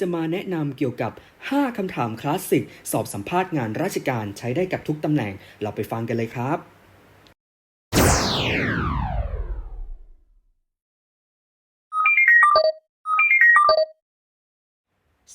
จะมาแนะนำเกี่ยวกับ 5คำถามคลาสสิก สอบสัมภาษณ์งานราชการใช้ได้กับทุกตำแหน่ง เราไปฟังกันเลยครับ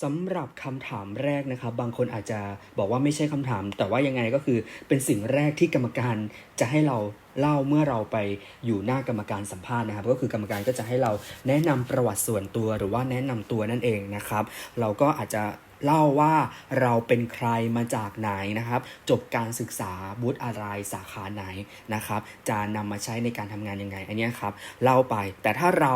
สำหรับคำถามแรกนะครับ บางคนอาจจะบอกว่าไม่ใช่คำถาม แต่ว่ายังไงก็คือเป็นสิ่งแรกที่กรรมการจะให้เรา เล่าเมื่อเราไปอยู่หน้ากรรมการสัมภาษณ์นะครับ ก็คือกรรมการก็จะให้เราแนะนำประวัติส่วนตัวหรือว่าแนะนำตัวนั่นเองนะครับ เราก็อาจจะเล่าว่าเราเป็นใครมาจากไหนนะครับ จบการศึกษาบุตอะไรสาขาไหนนะครับ จะนำมาใช้ในการทำงานยังไงอันนี้ครับเล่าไปแต่ถ้าเรา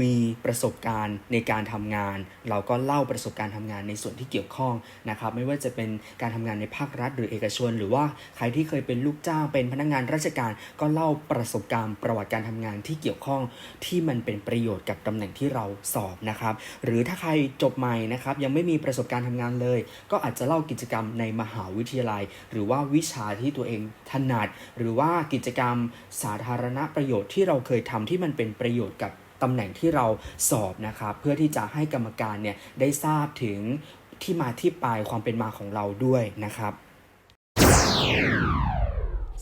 มีประสบการณ์ในการทำงาน เราก็เล่าประสบการณ์ทำงานในส่วนที่เกี่ยวข้องนะครับไม่ว่าจะเป็นการทำงานในภาครัฐ หรือเอกชน หรือว่าใครที่เคยเป็นลูกจ้างเป็นพนักงานราชการ ก็เล่าประสบการณ์ประวัติการทำงานที่เกี่ยวข้อง ที่มันเป็นประโยชน์กับตำแหน่งที่เราสอบนะครับ หรือถ้าใครจบใหม่นะครับยังไม่มีประสบการณ์ทำงานเลย ก็อาจจะเล่ากิจกรรมในมหาวิทยาลัย หรือว่าวิชาที่ตัวเองถนัด หรือว่ากิจกรรมสาธารณประโยชน์ที่เราเคยทำที่มันเป็นประโยชน์กับ ตำแหน่งที่เราสอบนะครับ เพื่อที่จะให้กรรมการเนี่ยได้ทราบถึงที่มาที่ไปความเป็นมาของเราด้วยนะครับ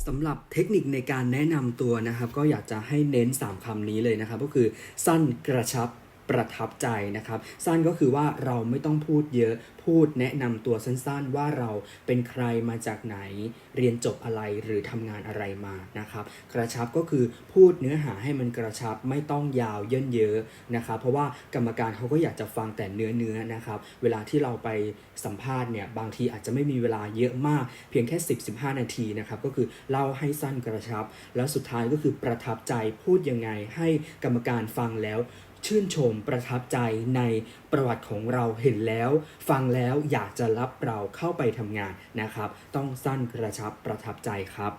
สำหรับเทคนิคในการแนะนำตัวนะครับ ก็อยากจะให้เน้น 3คำนี้เลยนะครับ ก็คือสั้นกระชับ ประทับใจนะครับ สั้นก็คือว่าเราไม่ต้องพูดเยอะพูดแนะนำตัวสั้นๆ ว่าเราเป็นใครมาจากไหน เรียนจบอะไรหรือทำงานอะไรมานะครับ กระชับก็คือพูดเนื้อหาให้มันกระชับไม่ต้องยาวเยินเยอะนะครับเพราะว่ากรรมการเขาก็อยากจะฟังแต่เนื้อเนื้อๆนะครับ เวลาที่เราไปสัมภาษณ์เนี่ยบางทีอาจจะไม่มีเวลาเยอะมาก เพียงแค่ 10-15 นาทีนะครับก็คือเล่าให้สั้นกระชับ แล้วสุดท้ายก็คือประทับใจพูดยังไงให้กรรมการฟังแล้ว ชื่นชมประทับใจในประวัติของเราเห็นแล้ว ฟังแล้วอยากจะรับเราเข้าไปทำงานนะครับ ต้องสั้นกระชับประทับใจครับ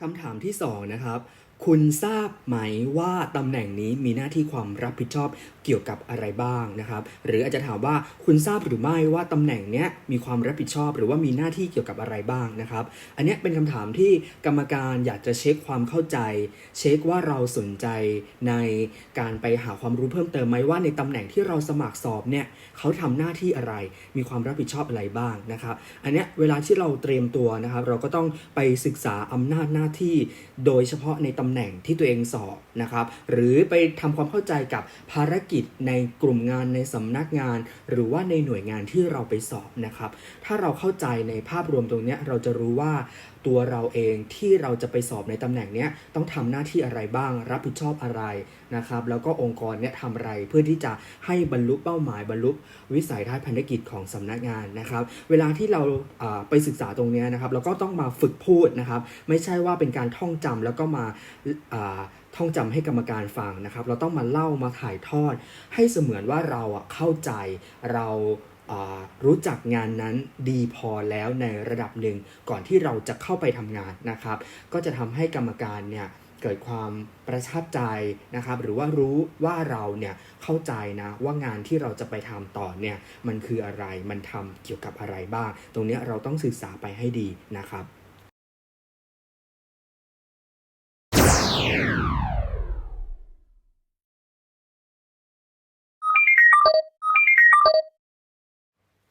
คำถามที่2นะครับ คุณทราบไหมว่าตำแหน่งนี้มีหน้าที่ความรับผิดชอบเกี่ยวกับอะไรบ้างนะครับ หรืออาจจะถามว่าคุณทราบหรือไม่ว่าตำแหน่งเนี้ยมีความรับผิดชอบ หรือว่ามีหน้าที่เกี่ยวกับอะไรบ้างนะครับ อันนี้เป็นคำถามที่กรรมการอยากจะเช็คความเข้าใจ เช็คว่าเราสนใจในการไปหาความรู้เพิ่มเติมไหมว่าในตำแหน่งที่เราสมัครสอบเนี่ยเขาทำหน้าที่อะไร มีความรับผิดชอบอะไรบ้างนะครับ อันนี้เวลาที่เราเตรียมตัวนะครับ เราก็ต้องไปศึกษาอำนาจหน้าที่ โดยเฉพาะในตำแหน่งที่ตัวเองสอบนะครับ หรือไปทำความเข้าใจกับภารกิจในกลุ่มงานในสำนักงาน หรือว่าในหน่วยงานที่เราไปสอบนะครับ ถ้าเราเข้าใจในภาพรวมตรงนี้เราจะรู้ว่า ตัวเราเองที่เราจะไปสอบในตำแหน่งเนี้ยต้องทำหน้าที่อะไรบ้าง รับผิดชอบอะไรนะครับ แล้วก็องค์กรเนี้ยทำอะไรเพื่อที่จะให้บรรลุเป้าหมายบรรลุวิสัยทัศน์พันธกิจของสำนักงานนะครับ เวลาที่เราไปศึกษาตรงนี้นะครับ เราก็ต้องมาฝึกพูดนะครับ ไม่ใช่ว่าเป็นการท่องจำแล้วก็มาท่องจำให้กรรมการฟังนะครับ เราต้องมาเล่ามาถ่ายทอด ให้เสมือนว่าเราอะเข้าใจเรา รู้จักงานนั้นดีพอแล้วในระดับหนึ่งก่อนที่เราจะเข้าไปทำงานนะครับ ก็จะทำให้กรรมการเนี่ยเกิดความประทับใจนะครับ หรือว่ารู้ว่าเราเนี่ยเข้าใจนะว่างานที่เราจะไปทำต่อเนี่ยมันคืออะไรมันทำเกี่ยวกับอะไรบ้าง ตรงนี้เราต้องศึกษาไปให้ดีนะครับ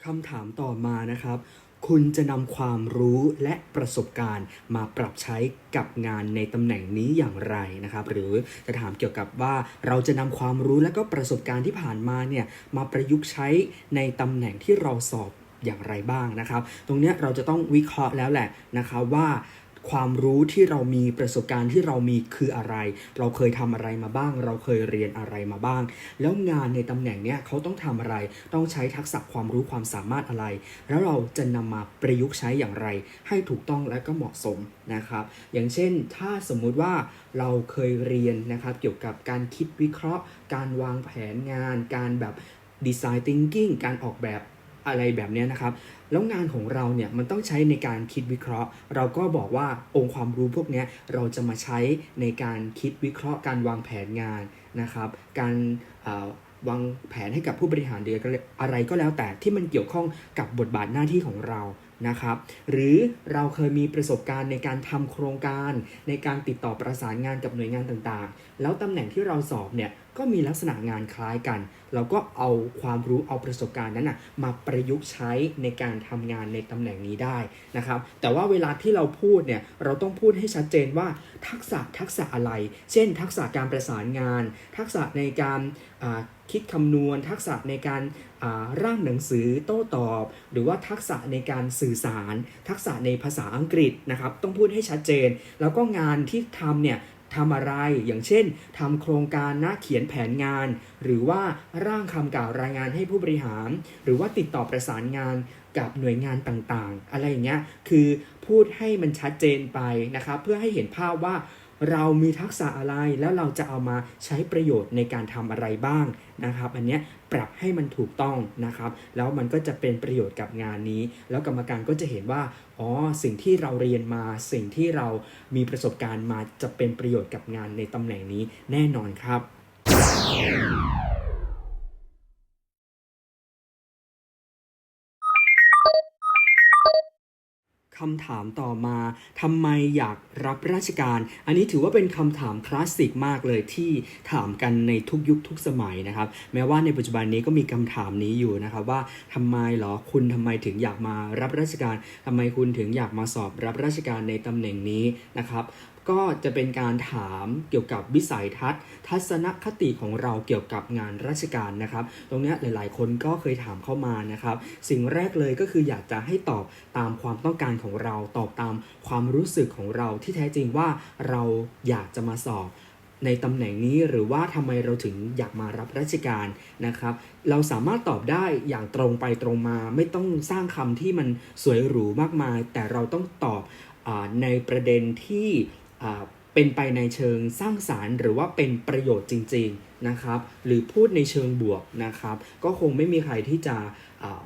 คำถามต่อมานะครับ คุณจะนำความรู้และประสบการณ์มาปรับใช้กับงานในตำแหน่งนี้อย่างไรนะครับ หรือจะถามเกี่ยวกับว่าเราจะนำความรู้และก็ประสบการณ์ที่ผ่านมาเนี่ยมาประยุกต์ใช้ในตำแหน่งที่เราสอบอย่างไรบ้างนะครับ ตรงนี้เราจะต้องวิเคราะห์แล้วแหละนะครับว่า ความรู้ที่เรามีประสบการณ์ที่เรามีคืออะไร เราเคยทำอะไรมาบ้าง เราเคยเรียนอะไรมาบ้าง แล้วงานในตำแหน่งเนี้ยเขาต้องทำอะไร ต้องใช้ทักษะความรู้ความสามารถอะไร แล้วเราจะนำมาประยุกต์ใช้อย่างไร ให้ถูกต้องและก็เหมาะสมนะครับ อย่างเช่น ถ้าสมมุติว่าเราเคยเรียนนะครับเกี่ยวกับการคิดวิเคราะห์ การวางแผนงาน การแบบดีไซน์ thinking การออกแบบ อะไรแบบนี้นะครับ แล้วงานของเราเนี่ยมันต้องใช้ในการคิดวิเคราะห์ เราก็บอกว่าองค์ความรู้พวกนี้เราจะมาใช้ในการคิดวิเคราะห์ การวางแผนงานนะครับ การวางแผนให้กับผู้บริหารเดียก็เลยอะไรก็แล้วแต่ที่มันเกี่ยวข้องกับบทบาทหน้าที่ของเรานะครับ หรือเราเคยมีประสบการณ์ในการทำโครงการ ในการติดต่อประสานงานกับหน่วยงานต่างๆ แล้วตำแหน่งที่เราสอบเนี่ย ก็มีลักษณะงานคล้ายกัน เราก็เอาความรู้เอาประสบการณ์นั้นนะมาประยุกต์ใช้ในการทำงานในตำแหน่งนี้ได้นะครับ แต่ว่าเวลาที่เราพูดเนี่ยเราต้องพูดให้ชัดเจนว่าทักษะทักษะอะไร เช่น ทักษะการประสานงาน ทักษะในการคิดคำนวณ ทักษะในการร่างหนังสือโต้ตอบ หรือว่าทักษะในการสื่อสาร ทักษะในภาษาอังกฤษนะครับ ต้องพูดให้ชัดเจน แล้วก็งานที่ทำเนี่ย ทำอะไร อย่างเช่นทำโครงการนะเขียนแผนงาน หรือว่าร่างคำกล่าวรายงานให้ผู้บริหาร หรือว่าติดต่อประสานงานกับหน่วยงานต่างๆ อะไรอย่างเงี้ย คือพูดให้มันชัดเจนไปนะครับ เพื่อให้เห็นภาพว่า เรามีทักษะอะไรแล้วเราจะเอามาใช้ประโยชน์ในการทำอะไรบ้างนะครับ อันเนี้ยปรับให้มันถูกต้องนะครับ แล้วมันก็จะเป็นประโยชน์กับงานนี้ แล้วกรรมการก็จะเห็นว่าอ๋อสิ่งที่เราเรียนมาสิ่งที่เรามีประสบการณ์มาจะเป็นประโยชน์กับงานในตำแหน่งนี้แน่นอนครับ คำถามต่อมาทำไมอยากรับราชการ อันนี้ถือว่าเป็นคำถามคลาสสิกมากเลยที่ถามกันในทุกยุคทุกสมัยนะครับ แม้ว่าในปัจจุบันนี้ก็มีคำถามนี้อยู่นะครับว่าทำไมเหรอคุณทำไมถึงอยากมารับราชการทำไมคุณถึงอยากมาสอบรับราชการในตำแหน่งนี้นะครับ ก็จะเป็นการถามเกี่ยวกับวิสัยทัศน์ ทัศนคติของเราเกี่ยวกับงานราชการนะครับ ตรงนี้หลาย ๆ คนก็เคยถามเข้ามานะครับ สิ่งแรกเลยก็คืออยากจะให้ตอบตามความต้องการของเรา ตอบตามความรู้สึกของเราที่แท้จริงว่าเราอยากจะมาสอบในตำแหน่งนี้หรือว่าทำไมเราถึงอยากมารับราชการนะครับ เราสามารถตอบได้อย่างตรงไปตรงมาไม่ต้องสร้างคำที่มันสวยหรูมากมาย แต่เราต้องตอบอในประเด็นที่ เป็นไปในเชิงสร้างสารรค์หรือว่าเป็นประโยชน์จริงๆนะครับ หรือพูดในเชิงบวกนะครับ ก็คงไม่มีใครที่จะ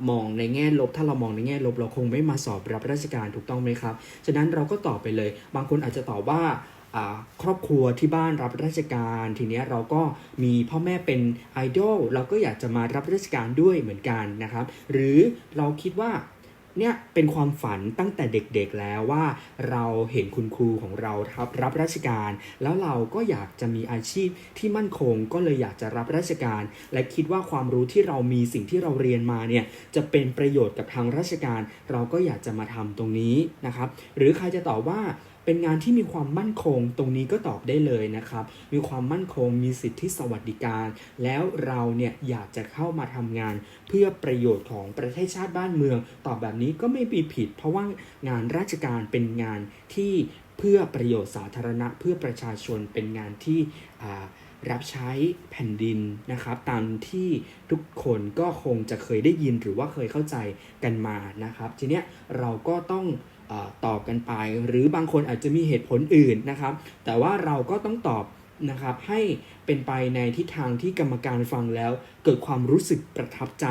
มองในแง่ลบ ถ้าเรามองในแง่ลบ เราคงไม่มาสอบรับราชการถูกต้องไหมครับ ฉะนั้นเราก็ตอบไปเลย บางคนอาจจะตอบว่าอ่าครอบครัวที่บ้านรับราชการ ทีเนี้ยเราก็มีพ่อแม่เป็นไอดอลเราก็อยากจะมารับราชการด้วยเหมือนกันนะครับ หรือเราคิดว่า เนี่ยเป็นความฝันตั้งแต่เด็กๆแล้วว่า เราเห็นคุณครูของเรารับรับราชการ แล้วเราก็อยากจะมีอาชีพที่มั่นคง ก็เลยอยากจะรับราชการ และคิดว่าความรู้ที่เรามีสิ่งที่เราเรียนมาเนี่ยจะเป็นประโยชน์กับทางราชการ เราก็อยากจะมาทำตรงนี้นะครับ หรือใครจะตอบว่า เป็นงานที่มีความมั่นคงตรงนี้ก็ตอบได้เลยนะครับ มีความมั่นคงมีสิทธิสวัสดิการ แล้วเราเนี่ยอยากจะเข้ามาทำงาน เพื่อประโยชน์ของประเทศชาติบ้านเมือง ตอบแบบนี้ก็ไม่มีผิด เพราะว่างานราชการเป็นงานที่เพื่อประโยชน์สาธารณะ เพื่อประชาชนเป็นงานที่รับใช้แผ่นดินนะครับ ตามที่ทุกคนก็คงจะเคยได้ยินหรือว่าเคยเข้าใจกันมานะครับ ทีเนี้ยเราก็ต้อง ตอบกันไป หรือบางคนอาจจะมีเหตุผลอื่นนะครับ แต่ว่าเราก็ต้องตอบนะครับให้เป็นไปในทิศทางที่กรรมการฟังแล้ว เกิดความรู้สึกประทับใจ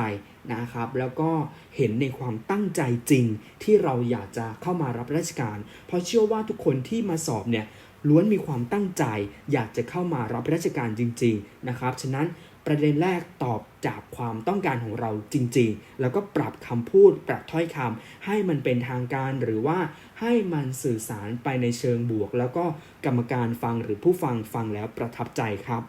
นะครับ แล้วก็เห็นในความตั้งใจจริงที่เราอยากจะเข้ามารับราชการ เพราะเชื่อว่าทุกคนที่มาสอบเนี่ยล้วนมีความตั้งใจ อยากจะเข้ามารับราชการจริง ๆนะครับ ฉะนั้น ประเด็นแรกตอบจากความต้องการของเราจริงๆ แล้วก็ปรับคำพูด ปรับถ้อยคำให้มันเป็นทางการหรือว่าให้มันสื่อสารไปในเชิงบวก แล้วก็กรรมการฟังหรือผู้ฟังฟังแล้วประทับใจครับ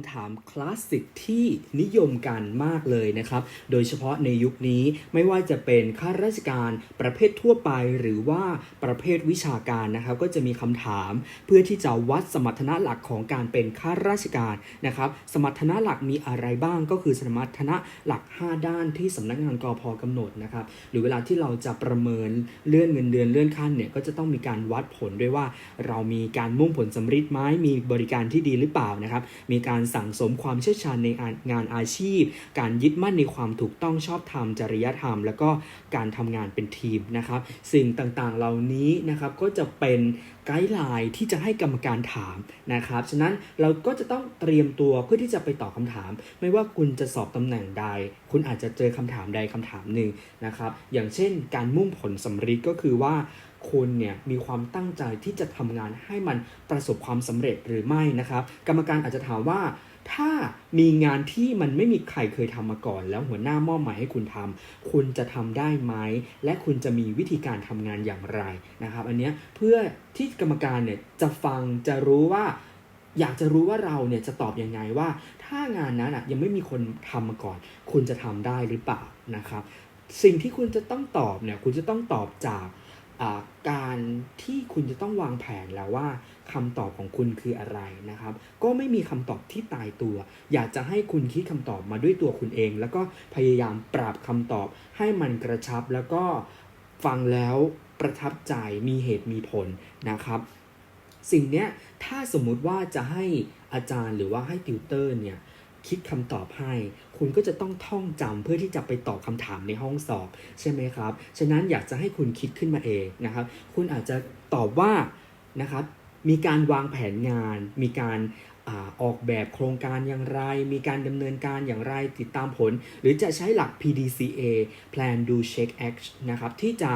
ำถามคลาสสิกที่นิยมกันมากเลยนะครับ โดยเฉพาะในยุคนี้ไม่ว่าจะเป็นข้าราชการประเภททั่วไป หรือว่าประเภทวิชาการนะครับ ก็จะมีคำถามเพื่อที่จะวัดสมรรถนะหลักของการเป็นข้าราชการนะครับ สมรรถนะหลักมีอะไรบ้างก็คือสมรรถนะหลัก 5 ด้านที่สำนักงานกอพกำหนดนะครับ หรือเวลาที่เราจะประเมินเลื่อนเงินเดือนเลื่อนขั้นเนี่ยก็จะต้องมีการวัดผลด้วยว่า เรามีการมุ่งผลสำฤทธิ์ไหมมีบริการที่ดีหรือเปล่านะครับ มีการสั่งสมความเชี่ยวชาญในงานอาชีพ การยึดมั่นในความถูกต้องชอบธรรมจริยธรรม แล้วก็การทำงานเป็นทีมนะครับ สิ่งต่างๆเหล่านี้นะครับก็จะเป็นไกด์ไลน์ที่จะให้กรรมการถามนะครับ ฉะนั้นเราก็จะต้องเตรียมตัวเพื่อที่จะไปตอบคำถาม ไม่ว่าคุณจะสอบตำแหน่งใด คุณอาจจะเจอคำถามใดคำถามหนึ่งนะครับ อย่างเช่น การมุ่งผลสำฤทธิ์ก็คือว่า คุณเนี่ยมีความตั้งใจที่จะทำงานให้มันประสบความสำเร็จหรือไม่นะครับ กรรมการอาจจะถามว่าถ้ามีงานที่มันไม่มีใครเคยทำมาก่อน แล้วหัวหน้ามอบหมายให้คุณทำคุณจะทำได้ไหม และคุณจะมีวิธีการทำงานอย่างไรนะครับ อันเนี้ยเพื่อที่กรรมการเนี่ยจะฟังจะรู้ว่า อยากจะรู้ว่าเราเนี่ยจะตอบอยังไงว่า ถ้างานนั้นอะยังไม่มีคนทำมาก่อน คุณจะทำได้หรือเปล่านะครับ สิ่งที่คุณจะต้องตอบเนี่ยคุณจะต้องตอบจาก การที่คุณจะต้องวางแผนแล้วว่าคำตอบของคุณคืออะไรนะครับ ก็ไม่มีคำตอบที่ตายตัว อยากจะให้คุณคิดคำตอบมาด้วยตัวคุณเอง แล้วก็พยายามปรับคำตอบให้มันกระชับ แล้วก็ฟังแล้วประทับใจมีเหตุมีผลนะครับ สิ่งเนี้ยถ้าสมมุติว่าจะให้อาจารย์หรือว่าให้ติวเตอร์เนี่ย คิดคำตอบให้ คุณก็จะต้องท่องจำเพื่อที่จะไปตอบคำถามในห้องสอบใช่ไหมครับ ฉะนั้นอยากจะให้คุณคิดขึ้นมาเองนะครับ คุณอาจจะตอบว่านะครับมีการวางแผนงาน มีการอออกแบบโครงการอย่างไร มีการดำเนินการอย่างไรติดตามผล หรือจะใช้หลัก PDCA Plan Do Check Act นะครับที่จะ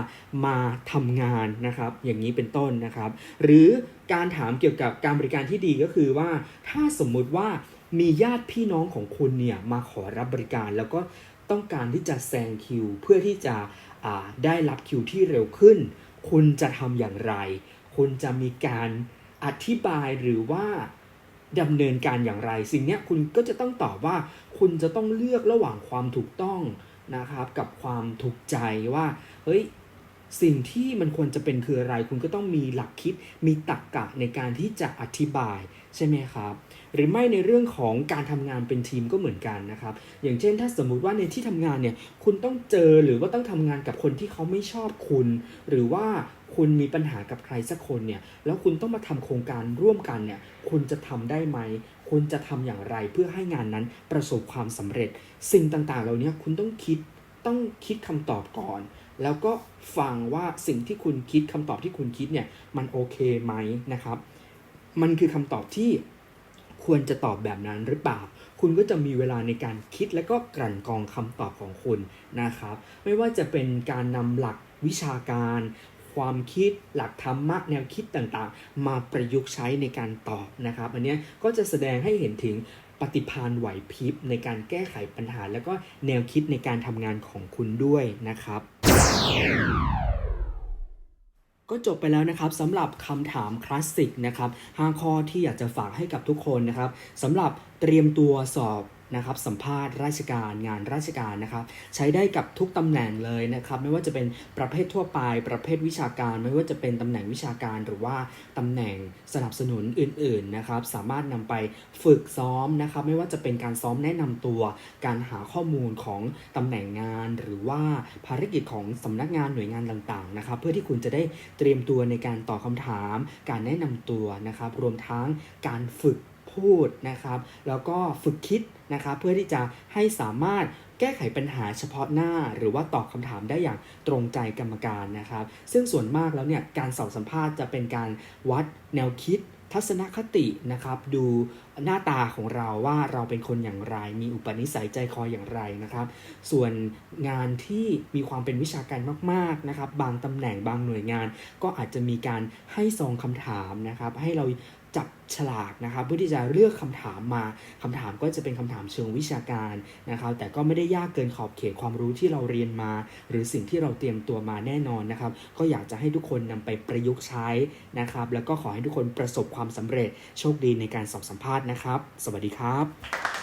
มาทำงานนะครับอย่างนี้เป็นต้นนะครับ หรือการถามเกี่ยวกับการบริการที่ดีก็คือว่าถ้าสมมุติว่า มีญาติพี่น้องของคุณเนี่ยมาขอรับบริการแล้วก็ต้องการที่จะแซงคิว เพื่อที่จะอ่าได้รับคิวที่เร็วขึ้น คุณจะทำอย่างไร คุณจะมีการอธิบายหรือว่าดำเนินการอย่างไร สิ่งเนี้ยคุณก็จะต้องตอบว่า คุณจะต้องเลือกระหว่างความถูกต้องนะครับ กับความถูกใจว่า เฮ้ย สิ่งที่มันควรจะเป็นคืออะไร คุณก็ต้องมีหลักคิด มีตรรกกะในการที่จะอธิบายใช่ไหมครับ หรือไม่ในเรื่องของการทำงานเป็นทีมก็เหมือนกันนะครับ อย่างเช่น ถ้าสมมุติว่าในที่ทำงานเนี่ย คุณต้องเจอหรือว่าต้องทำงานกับคนที่เขาไม่ชอบคุณ หรือว่าคุณมีปัญหากับใครสักคนเนี่ย แล้วคุณต้องมาทำโครงการร่วมกันเนี่ย คุณจะทำได้ไหม คุณจะทำอย่างไรเพื่อให้งานนั้นประสบความสำเร็จ สิ่งต่างๆ เหล่านี้คุณต้องคิด ต้องคิดคำตอบก่อน แล้วก็ฟังว่าสิ่งที่คุณคิดคำตอบที่คุณคิดเนี่ยมันโอเคไหมนะครับ มันคือคำตอบที่ควรจะตอบแบบนั้นหรือเปล่า คุณก็จะมีเวลาในการคิดและก็กลั่นกรองคำตอบของคุณนะครับ ไม่ว่าจะเป็นการนำหลักวิชาการ ความคิดหลักธรรมะแนวคิดต่างๆ มาประยุกต์ใช้ในการตอบนะครับ อันนี้ก็จะแสดงให้เห็นถึงปฏิภาณไหวพริบในการแก้ไขปัญหา แล้วก็แนวคิดในการทำงานของคุณด้วยนะครับ ก็จบไปแล้วนะครับสำหรับคำถามคลาสสิกนะครับ5ข้อที่อยากจะฝากให้กับทุกคนนะครับสำหรับเตรียมตัวสอบ นะครับสัมภาษณ์ราชการงานราชการนะครับใช้ได้กับทุกตำแหน่งเลยนะครับไม่ว่าจะเป็นประเภททั่วไป ประเภทวิชาการ ไม่ว่าจะเป็นตำแหน่งวิชาการหรือว่าตำแหน่งสนับสนุนอื่นๆนะครับสามารถนำไปฝึกซ้อมนะครับไม่ว่าจะเป็นการซ้อมแนะนำตัว การหาข้อมูลของตำแหน่งงาน หรือว่าภารกิจของสำนักงานหน่วยงานต่างๆนะครับเพื่อที่คุณจะได้เตรียมตัวในการตอบคำถาม การแนะนำตัวนะครับรวมทั้งการฝึกพูดนะครับ แล้วก็ฝึกคิด นะครับเพื่อที่จะให้สามารถแก้ไขปัญหาเฉพาะหน้า หรือว่าตอบคำถามได้อย่างตรงใจกรรมการนะครับ ซึ่งส่วนมากแล้วเนี่ยการสอบสัมภาษณ์จะเป็นการวัดแนวคิดทัศนคตินะครับ ดูหน้าตาของเราว่าเราเป็นคนอย่างไร มีอุปนิสัยใจคออย่างไรนะครับ ส่วนงานที่มีความเป็นวิชาการมากๆนะครับ บางตำแหน่งบางหน่วยงาน ก็อาจจะมีการให้ซองคำถามนะครับ ให้เรา จับฉลากนะครับเพื่อที่จะเลือกคำถามมาคำถามก็จะเป็นคำถามเชิงวิชาการนะครับแต่ก็ไม่ได้ยากเกินขอบเขตความรู้ที่เราเรียนมา หรือสิ่งที่เราเตรียมตัวมาแน่นอนนะครับ ก็อยากจะให้ทุกคนนำไปประยุกต์ใช้นะครับ แล้วก็ขอให้ทุกคนประสบความสำเร็จโชคดีในการสอบสัมภาษณ์นะครับ สวัสดีครับ